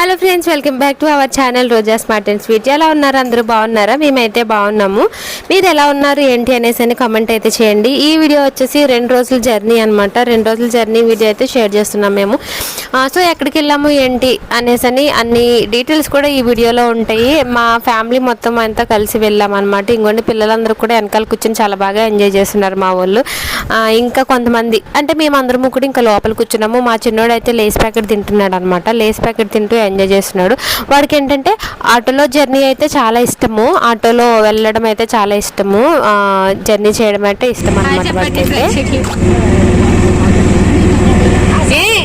Hello friends welcome back to our channel Roja smart and sweet ఎలా ఉన్నారు? అందరూ బాగున్నారా? మేమైతే బాగున్నాము. మీరు ఎలా ఉన్నారు? ఏంటి? అనేసి అని కామెంట్ అయితే చేయండి. ఈ వీడియో వచ్చేసి రెండు రోజుల జర్నీ అనమాట రెండు రోజుల జర్నీ వీడియో అయితే షేర్ చేస్తున్నాం మేము. సో ఎక్కడికి వెళ్ళాము ఏంటి అనేసి అని అన్ని డీటెయిల్స్ కూడా ఈ వీడియోలో ఉంటాయి. మా ఫ్యామిలీ మొత్తం అంతా కలిసి వెళ్ళాం అనమాట ఇంకోండి పిల్లలందరూ కూడా వెనకాల కూర్చొని చాలా బాగా ఎంజాయ్ చేస్తున్నారు మా వాళ్ళు ఇంకా కొంతమంది అంటే మేమందరము కూడా ఇంకా లోపల కూర్చున్నాము. మా చిన్నోడు అయితే లేస్ ప్యాకెట్ తింటున్నాడు అనమాట లేస్ ప్యాకెట్ తింటూ ఎంజాయ్ చేస్తున్నాడు. వాడికి ఏంటంటే ఆటోలో జర్నీ అయితే చాలా ఇష్టము. ఆటోలో వెళ్ళడం అయితే చాలా ఇష్టము. జర్నీ చేయడం అయితే ఇష్టం అనమాట వాడికి అయితే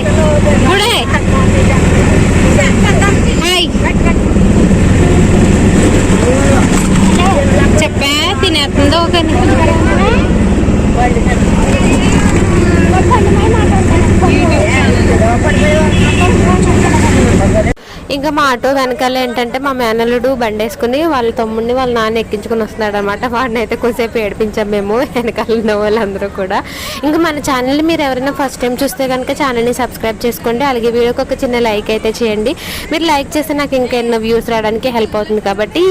これ。ఇంకా మా ఆటో వెనకాల ఏంటంటే మా మేనల్లుడు బండి వేసుకుని వాళ్ళ తమ్ముడిని వాళ్ళ నాన్న ఎక్కించుకుని వస్తున్నాడు అనమాట వాడిని అయితే కొద్దిసేపు ఏడిపించాం మేము వెనకాల ఉన్న వాళ్ళందరూ కూడా. ఇంకా మన ఛానల్ మీరు ఎవరైనా ఫస్ట్ టైం చూస్తే కనుక ఛానల్ని సబ్స్క్రైబ్ చేసుకోండి. అలాగే వీడియోకి ఒక చిన్న లైక్ అయితే చేయండి. మీరు లైక్ చేస్తే నాకు ఇంకా ఎన్నో వ్యూస్ రావడానికి హెల్ప్ అవుతుంది కాబట్టి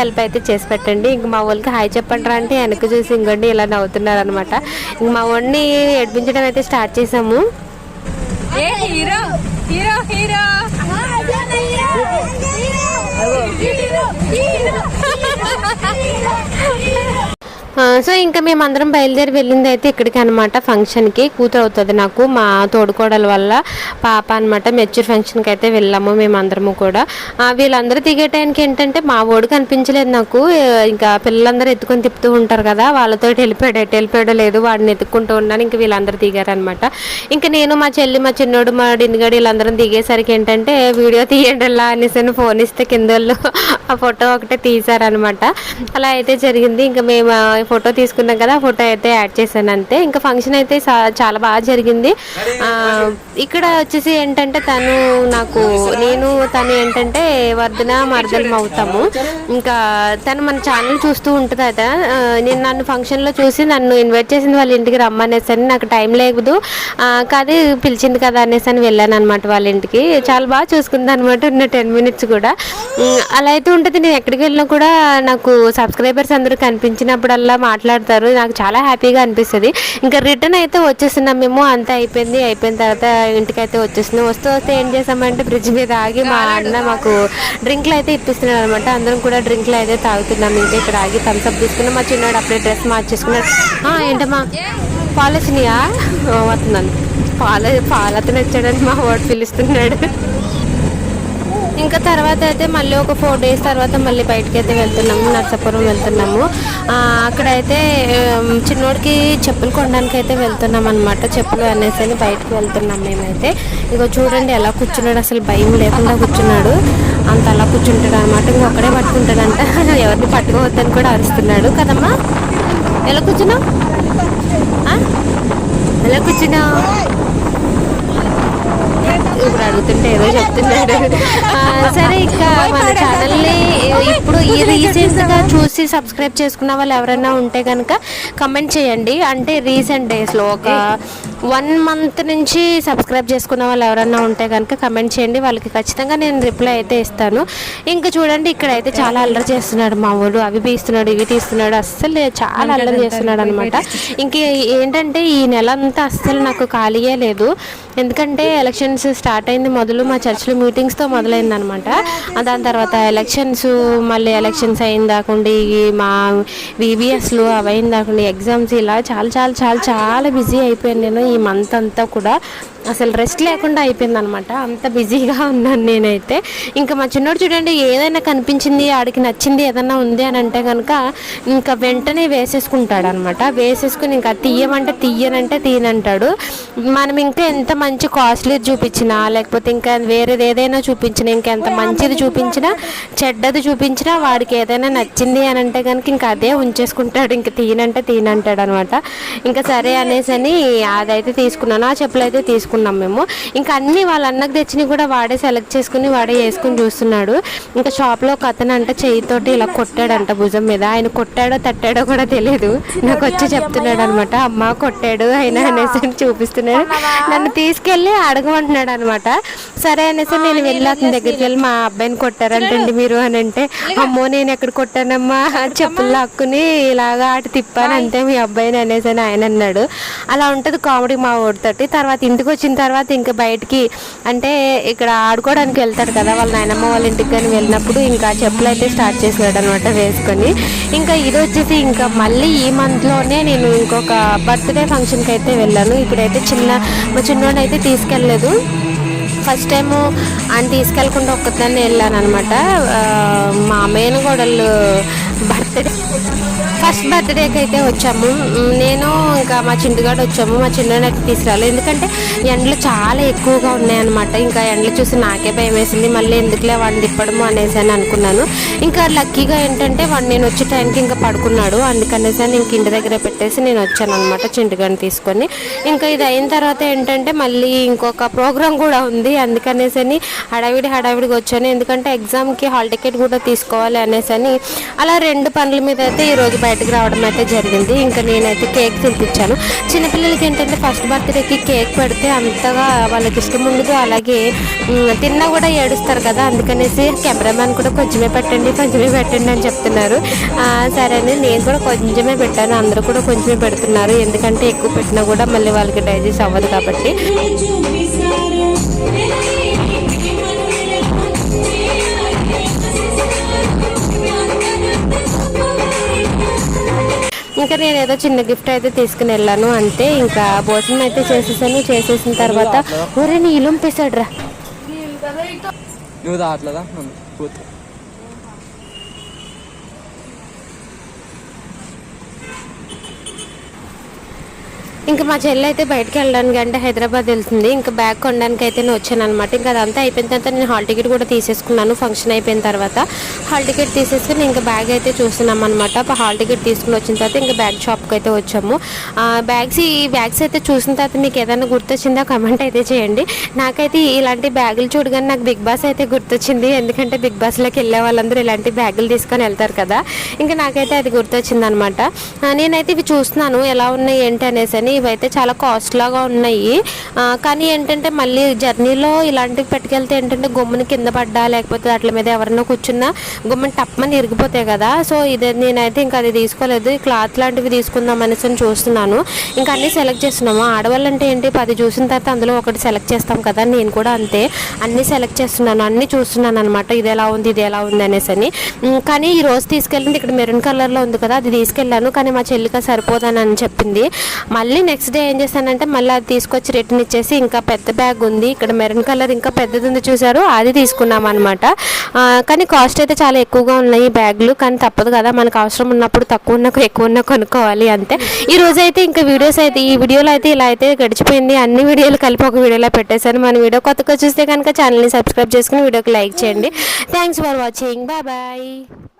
హెల్ప్ అయితే చేసి పెట్టండి. ఇంక మా వాళ్ళకి హాయ్ చెప్పండి అంటే వెనక చూసి ఇంకోండి ఇలా నవ్వుతున్నారు అనమాట ఇంక మా వాడిని ఏడిపించడం అయితే స్టార్ట్ చేసాము. ఏ హీరో హీరో హీరో ఆ, సో ఇంకా మేము అందరం బయలుదేరి వెళ్ళింది అయితే ఇక్కడికి అనమాట ఫంక్షన్కి. కూతురు అవుతుంది నాకు మా తోడుకోడల వల్ల పాప అనమాట మెచ్యూర్ ఫంక్షన్కి అయితే వెళ్ళాము మేమందరము కూడా. వీళ్ళందరూ దిగే టైంకి ఏంటంటే మా ఓడు కనిపించలేదు నాకు. ఇంకా పిల్లలందరూ ఎత్తుకొని తిప్పుతూ ఉంటారు కదా వాళ్ళతో వెళ్ళిపోయాడు ఎటు వెళ్ళిపోయాడో లేదు వాడిని ఎత్తుక్కుంటూ ఉన్నాను ఇంకా వీళ్ళందరూ దిగారనమాట ఇంకా నేను మా చెల్లి మా చిన్నోడు మా డిన్నిగాడు వీళ్ళందరం దిగేసరికి ఏంటంటే వీడియో తీయండి అలా అనేసి అని ఫోన్ ఇస్తే కింద వాళ్ళు ఆ ఫోటో ఒకటే తీశారనమాట అలా అయితే జరిగింది. ఇంకా మేము ఫోటో తీసుకున్నాం కదా ఫోటో అయితే యాడ్ చేశాను అంతే. ఇంకా ఫంక్షన్ అయితే చాలా బాగా జరిగింది. ఇక్కడ వచ్చేసి ఏంటంటే తను నాకు నేను తను ఏంటంటే వర్ధన మర్దలం అవుతాము. ఇంకా తను మన ఛానల్ చూస్తూ ఉంటుంది అట నేను నన్ను ఫంక్షన్లో చూసి నన్ను ఇన్వైట్ చేసింది వాళ్ళ ఇంటికి రమ్మనేసి అని నాకు టైం లేదు. కానీ పిలిచింది కదా అనేసి అని వెళ్ళాను అనమాట వాళ్ళ ఇంటికి. చాలా బాగా చూసుకుంది అనమాట ఉన్న టెన్ మినిట్స్ కూడా. అలా అయితే ఉంటుంది. నేను ఎక్కడికి వెళ్ళినా కూడా నాకు సబ్స్క్రైబర్స్ అందరూ కనిపించినప్పుడల్లా మాట్లాడతారు. నాకు చాలా హ్యాపీగా అనిపిస్తుంది. ఇంకా రిటర్న్ అయితే వచ్చేస్తున్నాం. మేము అంతా అయిపోయింది. అయిపోయిన తర్వాత ఇంటికి అయితే వచ్చేస్తున్నాం. వస్తూ వస్తే ఏం చేసామంటే బ్రిడ్జ్ మీద ఆగి మా అన్న మాకు డ్రింక్లు అయితే ఇప్పిస్తున్నాడు అనమాట అందరం కూడా డ్రింక్లు అయితే తాగుతున్నాం. ఇంకా ఇక్కడ ఆగి థమ్స్అప్ తీసుకున్నాం. మా చిన్నాడు అప్పుడే డ్రెస్ మార్చేసుకున్నాడు. ఏంటమ్మా? పాలు వచ్చినాయా "ఆ, వస్తున్నాను పాలు పాలు వచ్చాడని మా వాడు పిలుస్తున్నాడు. ఇంకా తర్వాత అయితే మళ్ళీ ఒక ఫోర్ డేస్ తర్వాత మళ్ళీ బయటకి అయితే వెళ్తున్నాము నర్సాపురం వెళ్తున్నాము. అక్కడైతే చిన్నోడికి చెప్పులు కొనడానికి అయితే వెళ్తున్నాం అనమాట చెప్పులు అనేసి అని బయటకు వెళ్తున్నాం మేమైతే. ఇగో చూడండి ఎలా కూర్చున్నాడు అసలు భయం లేకుండా కూర్చున్నాడు. అంత అలా కూర్చుంటాడు అనమాట ఇంకొక్కడే పట్టుకుంటాడంట. ఎవరిని పట్టుకోవద్దని కూడా అరుస్తున్నాడు. కదమ్మా ఎలా కూర్చున్నావు? ఎలా కూర్చున్నావు? ఇప్పుడు అడుగుతుంటే ఏదో చెప్తున్నాడు. సరే ఇంకా మన ఛానల్ని ఇప్పుడు ఈ రీసెంట్గా చూసి సబ్స్క్రైబ్ చేసుకున్న వాళ్ళు ఎవరైనా ఉంటే కనుక కమెంట్ చేయండి. అంటే రీసెంట్ డేస్లో ఒక వన్ మంత్ నుంచి సబ్స్క్రైబ్ చేసుకున్న వాళ్ళు ఎవరైనా ఉంటే కనుక కమెంట్ చేయండి. వాళ్ళకి ఖచ్చితంగా నేను రిప్లై అయితే ఇస్తాను. ఇంకా చూడండి ఇక్కడ అయితే చాలా అల్లరి చేస్తున్నాడు మా ఊరు. అవి తీస్తున్నాడు ఇవి తీస్తున్నాడు. అస్సలు చాలా అల్లరి చేస్తున్నాడు అనమాట ఇంక ఏంటంటే ఈ నెల అంతా అస్సలు నాకు ఖాళీయే లేదు. ఎందుకంటే ఎలక్షన్స్ స్టార్ట్ అయింది మొదలు మా చర్చ్లో మీటింగ్స్తో మొదలైంది అనమాట దాని తర్వాత ఎలక్షన్స్ మళ్ళీ ఎలక్షన్స్ అయిన దాకుండా ఈ మా వివిఎస్లు అవి అయిన దాకుండా ఎగ్జామ్స్ ఇలా చాలా చాలా చాలా చాలా బిజీ అయిపోయాను నేను ఈ మంత్ అంతా కూడా. అసలు రెస్ట్ లేకుండా అయిపోయింది అనమాట అంత బిజీగా ఉన్నాను నేనైతే. ఇంకా మా చిన్నోడు చూడండి ఏదైనా కనిపించింది ఆడికి నచ్చింది ఏదైనా ఉంది అని అంటే కనుక ఇంకా వెంటనే వేసేసుకుంటాడు అనమాట వేసేసుకుని ఇంకా తీయమంటే తీయనంటే తీయనంటాడు. మనం ఇంకా ఎంత మంచి కాస్ట్లీ చూపించినా లేకపోతే ఇంకా వేరేది ఏదైనా చూపించినా ఇంకా ఎంత మంచిది చూపించినా చెడ్డది చూపించినా వాడికి ఏదైనా నచ్చింది అని అంటే కనుక ఇంకా అదే ఉంచేసుకుంటాడు. ఇంకా తీయనంటే తీయనంటాడు అనమాట ఇంకా సరే అనేసి అని అదైతే తీసుకున్నాను. ఆ చెప్పులు అయితే తీసుకున్నాం మేము. ఇంకా అన్ని వాళ్ళ అన్నకు తెచ్చినవి కూడా వాడే సెలెక్ట్ చేసుకుని వాడే వేసుకుని చూస్తున్నాడు. ఇంకా షాప్లో ఒక అతను అంట చెయ్యితోటి ఇలా కొట్టాడంట భుజం మీద. ఆయన కొట్టాడో తట్టాడో కూడా తెలియదు నాకు వచ్చి చెప్తున్నాడు అనమాట అమ్మ కొట్టాడు ఆయన అనేసి అని చూపిస్తున్నాడు నన్ను తీసుకెళ్ళి అడగమంటున్నాడు అనమాట. సరే అనేసి నేను వెళ్ళి అతని దగ్గరికి వెళ్ళి మా అబ్బాయిని కొట్టారంటండి మీరు అని అంటే అమ్మో నేను ఎక్కడ కొట్టానమ్మా? చెప్పులు లాక్కుని ఇలాగా అటు తిప్పాను అంతే మీ అబ్బాయిని అనేసి అని ఆయన అన్నాడు. అలా ఉంటుంది కామెడీ మా ఊరితోటి. తర్వాత ఇంటికి వచ్చిన తర్వాత ఇంకా బయటికి అంటే ఇక్కడ ఆడుకోవడానికి వెళ్తాడు కదా వాళ్ళ నాయనమ్మ వాళ్ళ ఇంటికి కానీ వెళ్ళినప్పుడు ఇంకా చెప్పులు అయితే స్టార్ట్ చేసినాడు అనమాట వేసుకొని. ఇంకా ఇది వచ్చేసి ఇంకా మళ్ళీ ఈ మంత్లోనే నేను ఇంకొక బర్త్డే ఫంక్షన్కి అయితే వెళ్ళాను. ఇప్పుడైతే చిన్న మా చిన్నోడు అయితే తీసుకెళ్ళలేదు. ఫస్ట్ టైము ఆయన తీసుకెళ్ళకుండా ఒక్కదాన్ని వెళ్ళాను అనమాట మా భర్త బర్త్డే ఫస్ట్ బర్త్డేకి అయితే వచ్చాము. నేను ఇంకా మా చింటిగాడు వచ్చాము. మా చిన్ననైతే తీసుకురాలేదు ఎందుకంటే ఎండలు చాలా ఎక్కువగా ఉన్నాయన్నమాట. ఇంకా ఎండలు చూసి నాకే భయం వేసింది. మళ్ళీ ఎందుకులే వాడిని తిప్పడము అనేసి అని అనుకున్నాను. ఇంకా లక్కీగా ఏంటంటే వాడు నేను వచ్చే టైంకి ఇంకా పడుకున్నాడు. అందుకనేసి అని ఇంక ఇంటి దగ్గర పెట్టేసి నేను వచ్చాను అనమాట చింటిగాడిని తీసుకొని. ఇంకా ఇది అయిన తర్వాత ఏంటంటే మళ్ళీ ఇంకొక ప్రోగ్రామ్ కూడా ఉంది. అందుకనేసి అని హడావిడి హడావిడిగా వచ్చాను. ఎందుకంటే ఎగ్జామ్కి హాల్ టికెట్ కూడా తీసుకోవాలి అనేసి అని అలా రెండు పనులు మీద అయితే ఈరోజు బయటకు రావడం అయితే జరిగింది. ఇంకా నేనైతే కేక్ తినిపించాను. చిన్నపిల్లలకి ఏంటంటే ఫస్ట్ బర్త్డేకి కేక్ పెడితే అంతగా వాళ్ళకి ఇష్టం ఉండదు. అలాగే తిన్నా కూడా ఏడుస్తారు కదా. అందుకనేసి కెమెరామ్యాన్ కూడా కొంచెమే పెట్టండి కొంచెమే పెట్టండి అని చెప్తున్నారు. సరే అని నేను కూడా కొంచెమే పెట్టాను. అందరూ కూడా కొంచెమే పెడుతున్నారు. ఎందుకంటే ఎక్కువ పెట్టినా కూడా మళ్ళీ వాళ్ళకి డైజెస్ట్ అవ్వదు కాబట్టి. ఇంకా నేను ఏదో చిన్న గిఫ్ట్ అయితే తీసుకుని వెళ్ళాను. అంతే ఇంకా భోజనం అయితే చేసేసాను. చేసేసిన తర్వాత ఊరే నీ ఇలుంపేశాడు రా నువ్వు దాట్లేదా ఇంకా మా చెల్లి అయితే బయటకు వెళ్ళడానికి అంటే హైదరాబాద్ వెళ్తుంది. ఇంకా బ్యాగ్ కొనడానికి అయితే నేను వచ్చాను అనమాట ఇంకా అదంతా అయిపోయిన తర్వాత నేను హాల్ టికెట్ కూడా తీసేసుకున్నాను. ఫంక్షన్ అయిపోయిన తర్వాత హాల్ టికెట్ తీసేసుకుని ఇంకా బ్యాగ్ అయితే చూస్తున్నాం అనమాట హాల్ టికెట్ తీసుకుని వచ్చిన తర్వాత ఇంకా బ్యాగ్ షాప్కి అయితే వచ్చాము. బ్యాగ్స్ ఈ బ్యాగ్స్ అయితే చూసిన తర్వాత మీకు ఏదైనా గుర్తొచ్చిందా కమెంట్ అయితే చేయండి. నాకైతే ఇలాంటి బ్యాగులు చూడగానే నాకు బిగ్ బాస్ అయితే గుర్తొచ్చింది. ఎందుకంటే బిగ్ బాస్లోకి వెళ్ళే వాళ్ళందరూ ఇలాంటి బ్యాగులు తీసుకొని వెళ్తారు కదా. ఇంకా నాకైతే అది గుర్తొచ్చింది అనమాట నేనైతే ఇవి చూస్తున్నాను. ఎలా ఉన్నాయి ఏంటి అనేసి అని ఇవైతే చాలా కాస్ట్ లాగా ఉన్నాయి. కానీ ఏంటంటే మళ్ళీ జర్నీలో ఇలాంటివి పెట్టుకెళ్తే ఏంటంటే గుమ్మని కింద పడ్డా లేకపోతే వాటి మీద ఎవరైనా కూర్చున్నా గుమ్మని టప్పమని ఇరిగిపోతాయి కదా. సో ఇది నేనైతే ఇంకా అది తీసుకోలేదు. ఈ క్లాత్ లాంటివి తీసుకుందాం అనేసి అని చూస్తున్నాను. ఇంకా అన్నీ సెలెక్ట్ చేస్తున్నాము. ఆడవాళ్ళు అంటే ఏంటి పది చూసిన తర్వాత అందులో ఒకటి సెలెక్ట్ చేస్తాం కదా నేను కూడా అంతే. అన్నీ సెలెక్ట్ చేస్తున్నాను. అన్నీ చూస్తున్నాను అనమాట ఇది ఎలా ఉంది ఇది ఎలా ఉంది అనేసి అని. కానీ ఈ రోజు తీసుకెళ్ళింది ఇక్కడ మెరూన్ కలర్లో ఉంది కదా అది తీసుకెళ్ళాను. కానీ మా చెల్లికి సరిపోదని అని చెప్పింది. మళ్ళీ నెక్స్ట్ డే ఏం చేశానంటే మళ్ళీ అది తీసుకొచ్చి రిటర్న్ ఇచ్చేసి ఇంకా పెద్ద బ్యాగ్ ఉంది. ఇక్కడ మెరూన్ కలర్ ఇంకా పెద్దది ఉంది చూసారు అది తీసుకున్నాం అనమాట కానీ కాస్ట్ అయితే చాలా ఎక్కువగా ఉన్నాయి ఈ బ్యాగులు కానీ తప్పదు కదా మనకు అవసరం ఉన్నప్పుడు తక్కువ ఉన్న ఎక్కువ ఉన్న కొనుక్కోవాలి అంతే. ఈ రోజు అయితే ఇంకా వీడియోస్ అయితే ఈ వీడియోలో అయితే ఇలా అయితే గడిచిపోయింది. అన్ని వీడియోలు కలిపి ఒక వీడియోలో పెట్టేశాను. మన వీడియో కొత్తగా చూస్తే కనుక ఛానల్ని సబ్స్క్రైబ్ చేసుకుని వీడియోకి లైక్ చేయండి. Thanks for watching bye bye